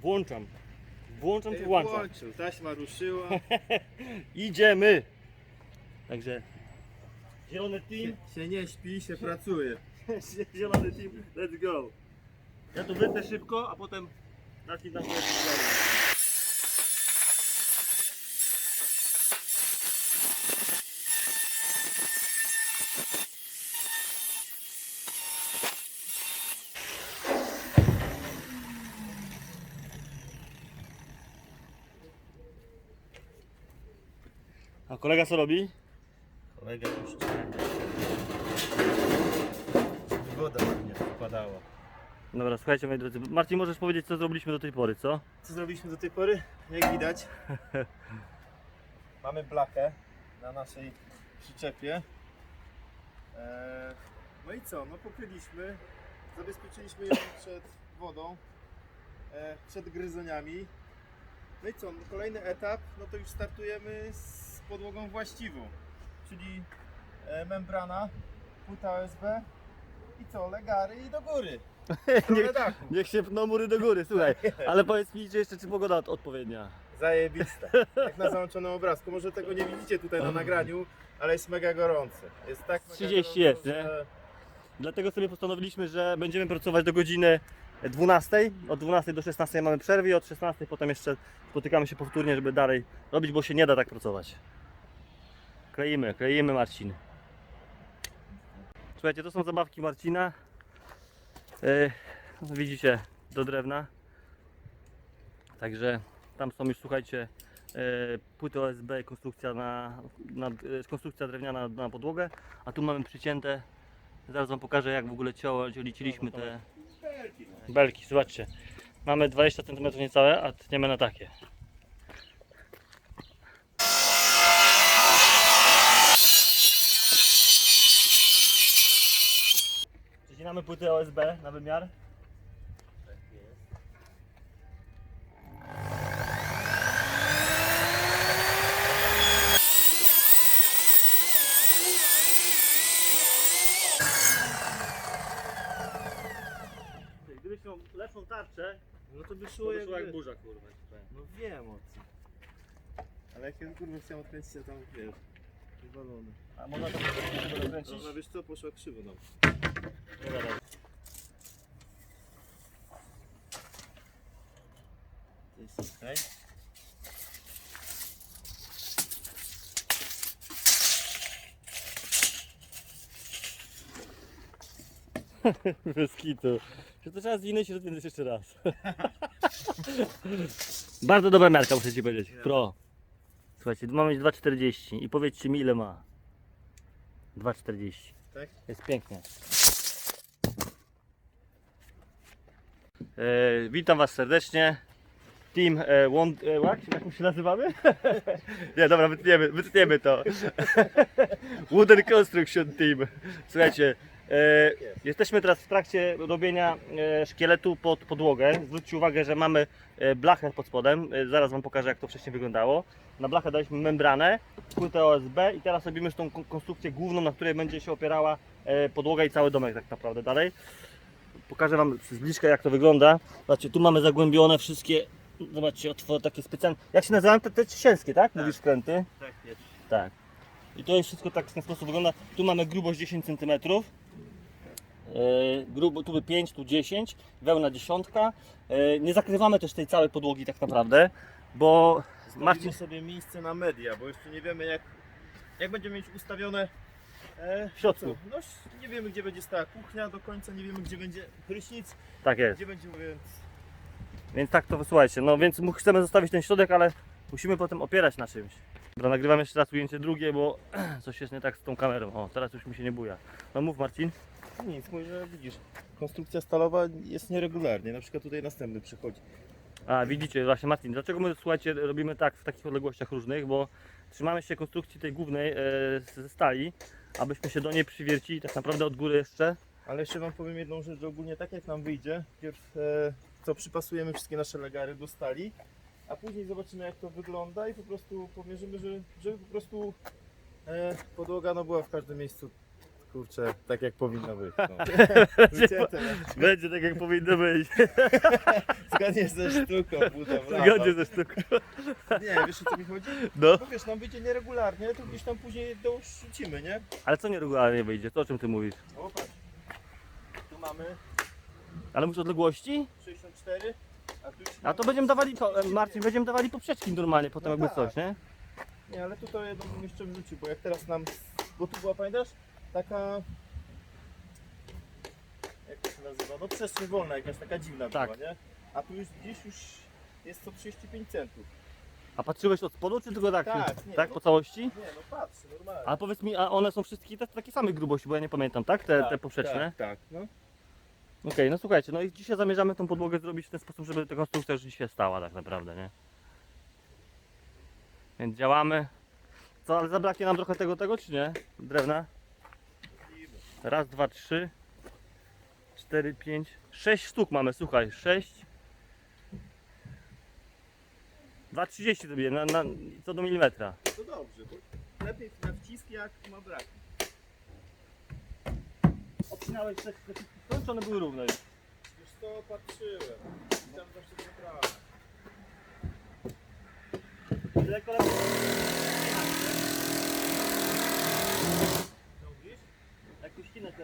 Włączam. Włączam Ej, włączam. Włączył, taśma ruszyła. Idziemy. Także zielony team. się, się nie śpi, się pracuje. zielony team. Let's go. Ja tu wytnę szybko, a potem Marcin nam powie, kolega co robi? Kolega już Woda ładnie wpadała. Dobra, słuchajcie moi drodzy. Marcin, możesz powiedzieć co zrobiliśmy do tej pory, co? Co zrobiliśmy do tej pory? Jak widać, mamy blachę na naszej przyczepie. Eee, no i co? No pokryliśmy, zabezpieczyliśmy ją przed wodą, e, przed gryzoniami. No i co? No kolejny etap, no to już startujemy z podłogą właściwą, czyli e, membrana, płyta OSB i co? Legary i do góry. Dachu. Niech się pną mury do góry, słuchaj. Ale powiedz mi, czy jeszcze czy pogoda od- odpowiednia. Zajebiste. Jak na załączonym obrazku. Może tego nie widzicie tutaj na nagraniu, ale jest mega gorący. Jest tak mega 30 gorąco, jest, nie? że- Dlatego sobie postanowiliśmy, że będziemy pracować do godziny 12. Od 12 do 16 mamy przerwę i od 16 potem jeszcze spotykamy się powtórnie, żeby dalej robić, bo się nie da tak pracować. Kleimy, kleimy Marcin. Słuchajcie, to są zabawki Marcina. Yy, widzicie, do drewna. Także tam są już, słuchajcie, yy, płyty OSB, konstrukcja, na, na, yy, konstrukcja drewniana na podłogę, a tu mamy przycięte Zaraz wam pokażę jak w ogóle ciało liczyliśmy te belki. Zobaczcie. Mamy 20 cm niecałe, a tniemy na takie. Przecinamy płytę OSB na wymiar. Gdybyś miał lepszą tarczę, No to by to szło by szło jak jakby... burza kurwa. No wiem o co. Ale jak ja kurwa chciałem odkręcić, to tam wiesz, wywalony. A można to dokręcić? No wiesz co, poszło krzywo nam. Nie da rady. To jest okej. Bez kitu. Że to trzeba zwinąć i rozwiązać jeszcze raz. Bardzo dobra miarka, muszę Ci powiedzieć. Pro. Słuchajcie, mamy 2,40 i powiedzcie mi ile ma. 2,40. Tak? Jest pięknie. E, witam Was serdecznie. Team e, Wond, e, jak, jak my się nazywamy? Nie, dobra, wytniemy, wytniemy to. Wooden Construction Team. Słuchajcie, e, jesteśmy teraz w trakcie robienia e, szkieletu pod podłogę. Zwróćcie uwagę, że mamy e, blachę pod spodem. E, zaraz Wam pokażę, jak to wcześniej wyglądało. Na blachę daliśmy membranę, płytę OSB i teraz robimy już tą kon- konstrukcję główną, na której będzie się opierała e, podłoga i cały domek tak naprawdę dalej. Pokażę Wam z bliska jak to wygląda. Zobaczcie, tu mamy zagłębione wszystkie, zobaczcie, otwory takie specjalne. Jak się nazywają? Te, te ciesielskie, tak? Mówisz skręty? Tak jest. Tak. I to jest wszystko tak w ten sposób wygląda. Tu mamy grubość 10 cm. Yy, grubo, tu by 5, tu 10, wełna dziesiątka. Yy, nie zakrywamy też tej całej podłogi tak naprawdę, bo Marcin sobie miejsce na media, bo jeszcze nie wiemy jak, jak będziemy mieć ustawione e, w środku. No nie wiemy gdzie będzie stała kuchnia do końca, nie wiemy gdzie będzie prysznic, Tak jest. gdzie będzie więc Więc tak to wysłuchajcie. No więc chcemy zostawić ten środek, ale musimy potem opierać na czymś. Dobra, nagrywam jeszcze raz ujęcie drugie, bo coś jest nie tak z tą kamerą. O, teraz już mi się nie buja. No mów Marcin. Nic, może widzisz. Konstrukcja stalowa jest nieregularnie, na przykład tutaj następny przychodzi. A widzicie, właśnie Marcin, dlaczego my słuchajcie robimy tak w takich odległościach różnych, bo trzymamy się konstrukcji tej głównej e, ze stali, abyśmy się do niej przywiercili tak naprawdę od góry jeszcze. Ale jeszcze Wam powiem jedną rzecz, że ogólnie tak jak nam wyjdzie, pierw e, co przypasujemy wszystkie nasze legary do stali, a później zobaczymy jak to wygląda i po prostu pomierzymy, że, żeby po prostu e, podłoga no, była w każdym miejscu kurczę, tak jak powinno być. No. Wycięte, Będzie tak jak powinno być. Zgodnie ze sztuką budowlaną. Zgodnie ze sztuką. Nie, wiesz o co mi chodzi? No. No wiesz, nam wyjdzie nieregularnie, to gdzieś tam później dorzucimy, nie? Ale co nieregularnie wyjdzie? To o czym ty mówisz? O, patrz. Tu mamy Ale mówisz odległości? 64, a tu A to będziemy dawali, po, e, Marcin, będziemy dawali poprzeczki normalnie potem No jakby tak. coś, nie? Nie, ale tutaj jedną bym jeszcze wrzucił, bo jak teraz nam... Bo tu była, pamiętasz? Taka... Jak to się nazywa? No przestrzeń wolna, jakaś taka dziwna Tak. była, nie? A tu już gdzieś już jest to 35 centów. A patrzyłeś od spodu, czy tylko tak? Tak, nie, tak no- po całości? Nie, no patrz, normalnie. A powiedz mi, a one są wszystkie te, takie samej grubości, bo ja nie pamiętam, tak? Te, te poprzeczne? Tak, tak, no. Okej, no słuchajcie, no i dzisiaj zamierzamy tą podłogę zrobić w ten sposób, żeby ta konstrukcja już dzisiaj stała tak naprawdę, nie? Więc działamy. Co, ale zabraknie nam trochę tego, tego czy nie? Drewna? Raz, dwa, trzy, cztery, pięć, sześć sztuk mamy, słuchaj, sześć. Dwa trzydzieści zrobię, na, na, co do milimetra. To dobrze, bo lepiej na wciski jak ma brak. Obcinałeś te, czy one były równe już? Wiesz co, patrzyłem. Tam zawsze zabrałem. Lekko lepiej. No widzisz? Jak tu ścinać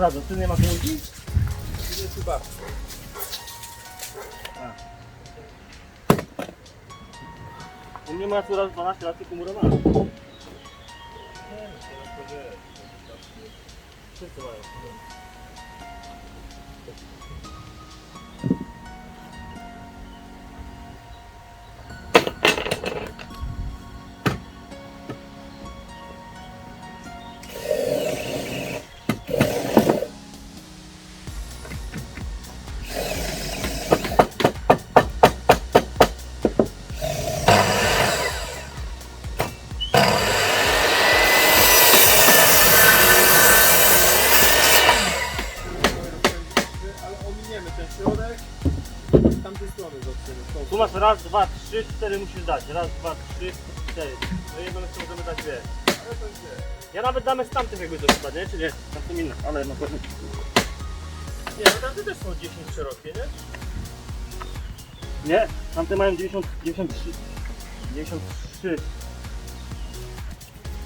lepiej? No. Zaczyna za ty nie ma pieniędzy? Idę chyba. U mnie moja córa 12 lat tylko murowana. Nie, no teraz to wiesz. Wszyscy mają. Raz, dwa, trzy, cztery musisz dać. Raz, dwa, trzy, cztery. No i jedną jeszcze możemy dać dwie. Ale to jest Ja nawet damy z tamtych jakby coś chyba, nie? Czy nie? Tam są inne, ale no pewnie. Nie, no tamte też są 10 szerokie, nie? Nie, tamte mają 90, 93. 93.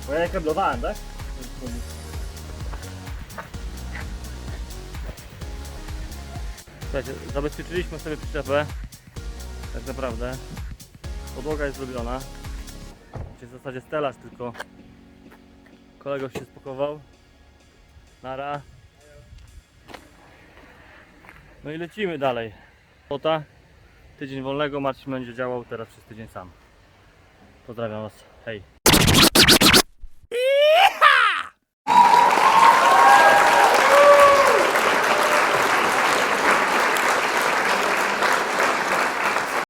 Bo ja je kablowałem, tak? Słuchajcie, zabezpieczyliśmy sobie przyczepę. Tak naprawdę. Podłoga jest zrobiona. Czyli w zasadzie stelaż tylko. Kolego się spakował. Nara. No i lecimy dalej. Ota. Tydzień wolnego. Marcin będzie działał teraz przez tydzień sam. Pozdrawiam Was. Hej.